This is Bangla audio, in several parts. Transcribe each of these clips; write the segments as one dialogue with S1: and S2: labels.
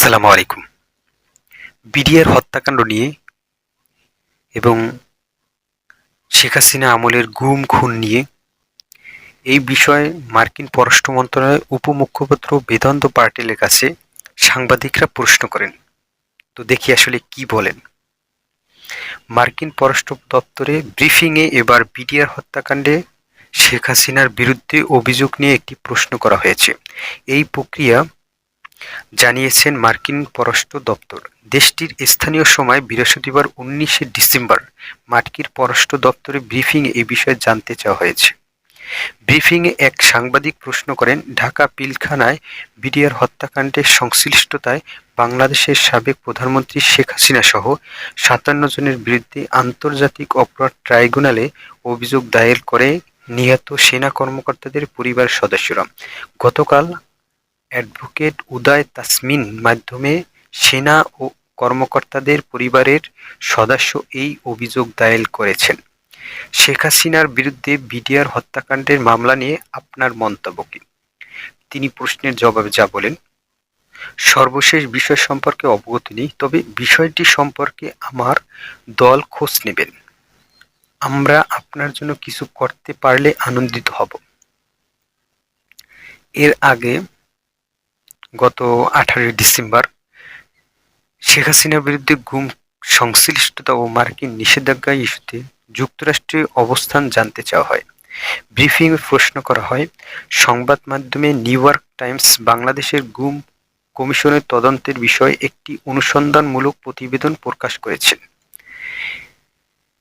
S1: আসসালামু আলাইকুম। বিডিআর হত্যাকাণ্ড নিয়ে এবং শেখ হাসিনা আমলের গুম খুন নিয়ে এই বিষয়ে মার্কিন পররাষ্ট্র মন্ত্রণালয়ের উপমুখপাত্র বেদান্ত পাটিলের কাছে সাংবাদিকরা প্রশ্ন করেন। তো দেখি আসলে কি বলেন। মার্কিন পররাষ্ট্র দপ্তরে ব্রিফিংয়ে এবার বিডিআর হত্যাকাণ্ডে শেখ হাসিনার বিরুদ্ধে অভিযোগ নিয়ে একটি প্রশ্ন করা হয়েছে। এই প্রক্রিয়া জানিয়েছেন মার্কিন পররাষ্ট্র দপ্তর। দেশটির স্থানীয় সময় বৃহস্পতিবার উনিশে ডিসেম্বর মার্কিন পররাষ্ট্র দপ্তরে ব্রিফিংয়ে এ বিষয়ে জানতে চাওয়া হয়েছে। ব্রিফিংয়ে এক সাংবাদিক প্রশ্ন করেন, ঢাকা পিলখানায় বিডিআর হত্যাকাণ্ডের সংশ্লিষ্টতায় বাংলাদেশের সাবেক প্রধানমন্ত্রী শেখ হাসিনা সহ সাতান্ন জনের বিরুদ্ধে আন্তর্জাতিক অপরাধ ট্রাইব্যুনালে অভিযোগ দায়ের করে নিহত সেনা কর্মকর্তাদের পরিবার সদস্যরা। গতকাল অ্যাডভোকেট উদয় তাসমিন মাধ্যমে সেনা ও কর্মকর্তাদের পরিবারের সদস্য এই অভিযোগ দায়ের করেছেন। শেখ হাসিনার বিরুদ্ধে বিডিআর হত্যাকাণ্ডের মামলা নিয়ে আপনার মন্তব্য কি? তিনি প্রশ্নের জবাবে যা বলেন, সর্বশেষ বিষয় সম্পর্কে অবগত নেই, তবে বিষয়টি সম্পর্কে আমার দল খোঁজ নেবেন। আমরা আপনার জন্য কিছু করতে পারলে আনন্দিত হব। এর আগে গত আঠারোই ডিসেম্বর, শেখ হাসিনার বিরুদ্ধে গুম, সংশ্লিষ্টতা ও মার্কিন নিষেধাজ্ঞা ইস্যুতে যুক্তরাষ্ট্রের অবস্থান জানতে চাওয়া হয়। ব্রিফিংয়ে প্রশ্ন করা হয়, সংবাদ মাধ্যমে নিউ ইয়র্ক টাইমস বাংলাদেশের গুম কমিশনের তদন্তের বিষয়ে একটি অনুসন্ধানমূলক প্রতিবেদন প্রকাশ করেছে।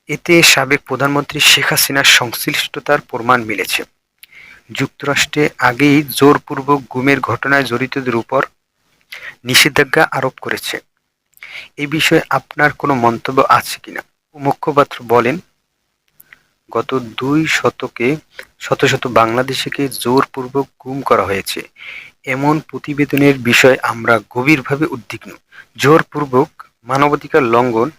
S1: এতে সাবেক প্রধানমন্ত্রী শেখ হাসিনার সংশ্লিষ্টতার প্রমাণ মিলেছে। যুক্তরাষ্ট্রে আগেই জোরপূর্বক গুমের ঘটনায় জড়িতদের উপর নিষেধাজ্ঞা আরোপ করেছে। এ বিষয়ে আপনার কোনো মন্তব্য আছে কিনা? মুখপাত্র বলেন, গত দুই শতকে শত শত বাংলাদেশিকে জোরপূর্বক গুম করা হয়েছে। এমন প্রতিবেদনের বিষয়ে আমরা গভীরভাবে উদ্বিগ্ন। জোরপূর্বক মানবাধিকার লঙ্ঘন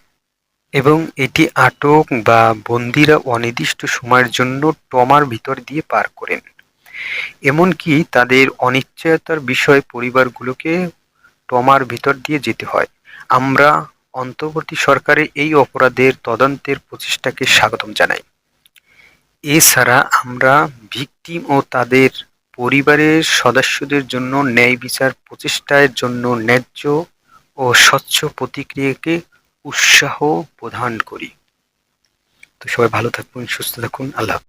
S1: এবং এটি আটক বা বন্দিরা অনির্দিষ্ট সময়ের জন্য টমার ভিতর দিয়ে পার করেন। এমনকি তাদের অনিশ্চয়তার বিষয়ে পরিবারগুলোকে টমার ভিতর দিয়ে যেতে হয়। আমরা অন্তর্বর্তী সরকারের এই অপরাধের তদন্তের প্রচেষ্টাকে স্বাগতম জানাই। এছাড়া আমরা ভিকটিম ও তাদের পরিবারের সদস্যদের জন্য ন্যায় বিচার প্রচেষ্টার জন্য ন্যায্য ও স্বচ্ছ প্রতিক্রিয়াকে উৎসাহ প্রদান করি। তো সবাই ভালো থাকুন, সুস্থ থাকুন, আল্লাহ